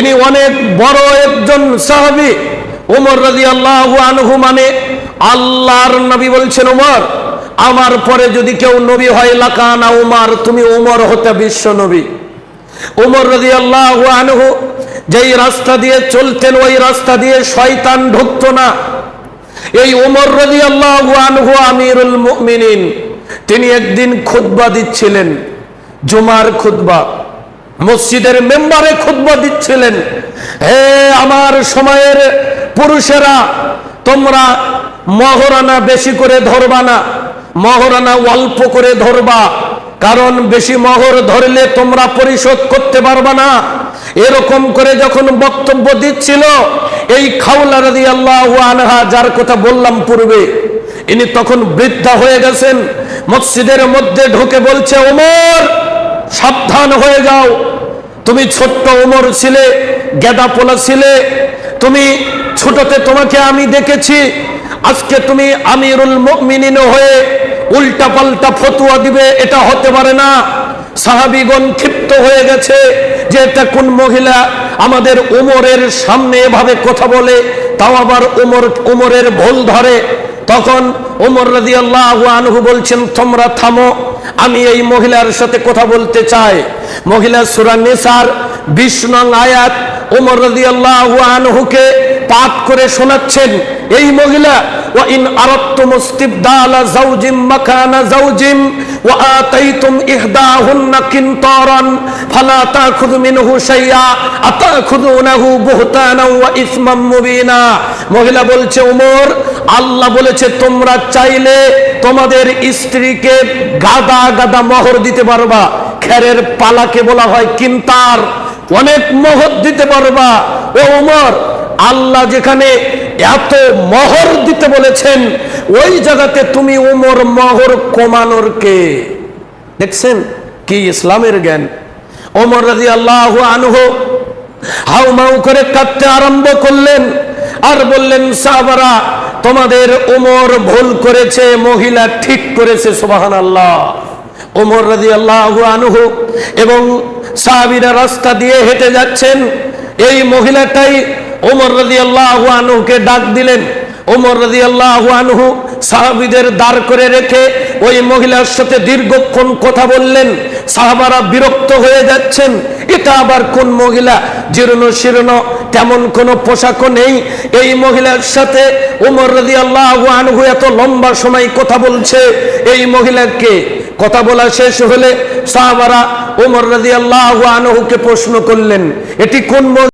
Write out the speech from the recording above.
তিনি অনেক বড় একজন সাহাবি। উমর রাজি আল্লাহ আনহু মানে আল্লাহর নবী বলছেন, উমর, আমার পরে যদি কেউ নবী হয়, লাকানা উমার, তুমি উমর হতে বিশ্ব নবী। উমর রাজি আল্লাহ আনহু যেই রাস্তা দিয়ে চলতেন, ওই রাস্তা দিয়ে শয়তান ঢুকতো না। এই উমর রাজি আল্লাহ আনহু আমিরুল মুমিনিন, তিনি একদিন খুতবা দিচ্ছিলেন, জুমার খুতবা। মসজিদের মেম্বারে খুতবা দিচ্ছিলেন। হে আমার সময়ের পুরুষেরা, তোমরা মহরানা বেশি করে ধরবা না, মহরানা অল্প করে ধরবা, কারণ বেশি মহর ধরলে তোমরা পরিশোধ করতে পারবা না। এরকম করে যখন বক্তব্য দিচ্ছিল, এই খাউলা রাদি আল্লাহ আনহা, যার কথা বললাম পূর্বে, ইনি তখন বৃদ্ধা হয়ে গেছেন, মসজিদের মধ্যে ঢুকে বলছে, ওমর, সাবধান হয়ে যাও। তুমি ছোট্ট ওমর ছিলে, গেদা পোলা ছিলে, তুমি ছোটতে তোমাকে আমি দেখেছি। আজকে তুমি আমিরুল মুমিনিন হয়ে উল্টা পাল্টা ফতুয়া দিবে, এটা হতে পারে না। সাহাবিগণ ক্ষিপ্ত হয়ে গেছে যে এটা কোন মহিলা আমাদের উমরের সামনে এভাবে কথা বলে, তাও আবার উমর উমরের ভুল ধরে। তখন উমর রাজি আল্লাহ আনহু বলছেন তোমরা থামো আমি এই মহিলার সাথে কথা বলতে চাই মহিলা সুরা নিসার বিশ নং আয়াত উমর রাজি আল্লাহ আনহুকে পাঠ করে শোনাচ্ছেন এই মহিলা وإن أردتم استبدال زوج مكان زوج وآتيتم إحداهن قنطارا فلا تأخذ منه شيئا أتأخذونه بهتانا وإثما مبينا মহিলা বলছে উমর আল্লাহ বলেছে, তোমরা চাইলে তোমাদের স্ত্রীকে গাদা গাদা মোহর দিতে পারবা। খেরের পালাকে বলা হয় কিন্তার। অনেক মোহর দিতে পারবা। ও উমর, আল্লাহ যেখানে এত মহর দিতে বলেছেন, ওই জায়গাতে তুমি উমর মহর কমানোর কে? দেখছেন কি ইসলামের জ্ঞান? ওমর রাজি আল্লাহ আনহ হাউ মাউ করে কাঁদতে আরম্ভ করলেন আর বললেন, সাহাবারা তোমাদের ওমর ভুল করেছে, মহিলা ঠিক করেছে সোবাহান আল্লাহ ওমর রাজি আল্লাহ আনহু এবং সাহাবিরা রাস্তা দিয়ে হেঁটে যাচ্ছেন। এই মহিলাটাই ওমর রাজি আল্লাহ আনহুকে ডাক দিলেন। ওমর রাজি আল্লাহ আনহু সাহাবিদের দাঁড় করে রেখে ওই মহিলার সাথে দীর্ঘক্ষণ কথা বললেন। সাহাবারা বিরক্ত হয়ে যাচ্ছেন, এটা আবার কোন মহিলা? জীর্ণ শীর্ণ তেমন কোনো পোশাকও নেই। এই মহিলার সাথে উমর রাজি আল্লাহ আনহু এত লম্বা সময় কথা বলছে। এই মহিলাকে কথা বলা শেষ হলে সাহাবারা ওমর রাজি আল্লাহ আনহুকে প্রশ্ন করলেন, এটি কোন